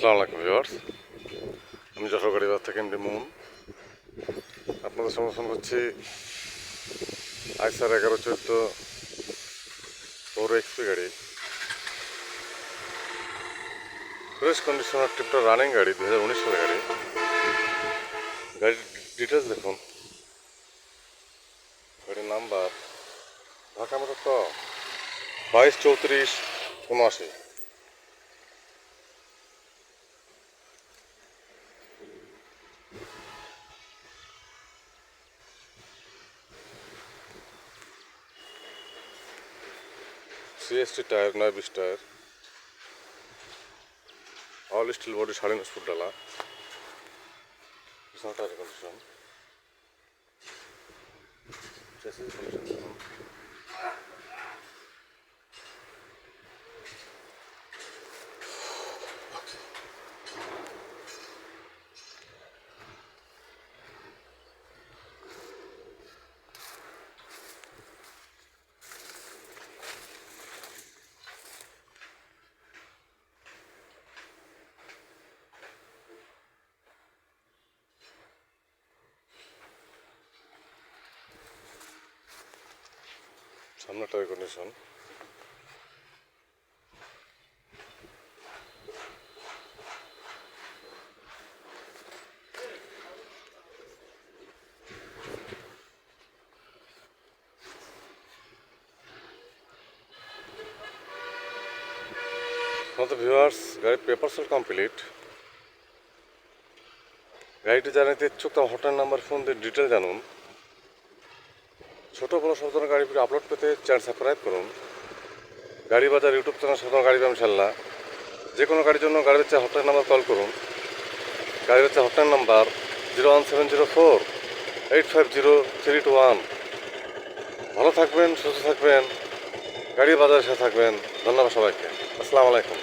আসসালামু আলাইকুম আমি যশোর গাড়িবাজার থেকে এমডি আপনাদের সমর্থন করছি আইসার এগারো চোদ্দ ফোর এক্সপি গাড়ি। ফ্রেশ কন্ডিশনার টিপটা রানিং গাড়ি দু হাজার উনিশ সালের গাড়ি। গাড়ির ডিটেলস দেখুন। গাড়ির নাম্বার ঢাকা মতো তো বাইশ চৌত্রিশ উনআশি। সিএসটি টায়ার নয় বিশ টায়ার অল স্টিল বডি সাড়ে নশো ফুট ডালা পিছনে টায়ার কন্ডিশন চেসিস কন্ডিশন আমাদের ভিউয়ার্স গাড়ির পেপার সেল কমপ্লিট গাড়িটি জানাতে ইচ্ছুক তার হটলাইন নাম্বার ফোন দিয়ে ডিটেল জানুন। ছোট বড় সব ধরনের গাড়ি ভিডিও আপলোড পেতে চ্যানেল সাবস্ক্রাইব করুন। গাড়ি বাজার ইউটিউব চ্যানেল সাধারণ গাড়ি ইনশাল্লাহ যে কোনো গাড়ির জন্য গাড়ির হচ্ছে হটলাইন নাম্বার কল করুন। গাড়ির হচ্ছে hotline number zero one seven zero four eight five zero three two one ভালো থাকবেন, সুস্থ থাকবেন। গাড়ি বাজারের সাথে থাকবেন। ধন্যবাদ সবাইকে। আসসালামু আলাইকুম।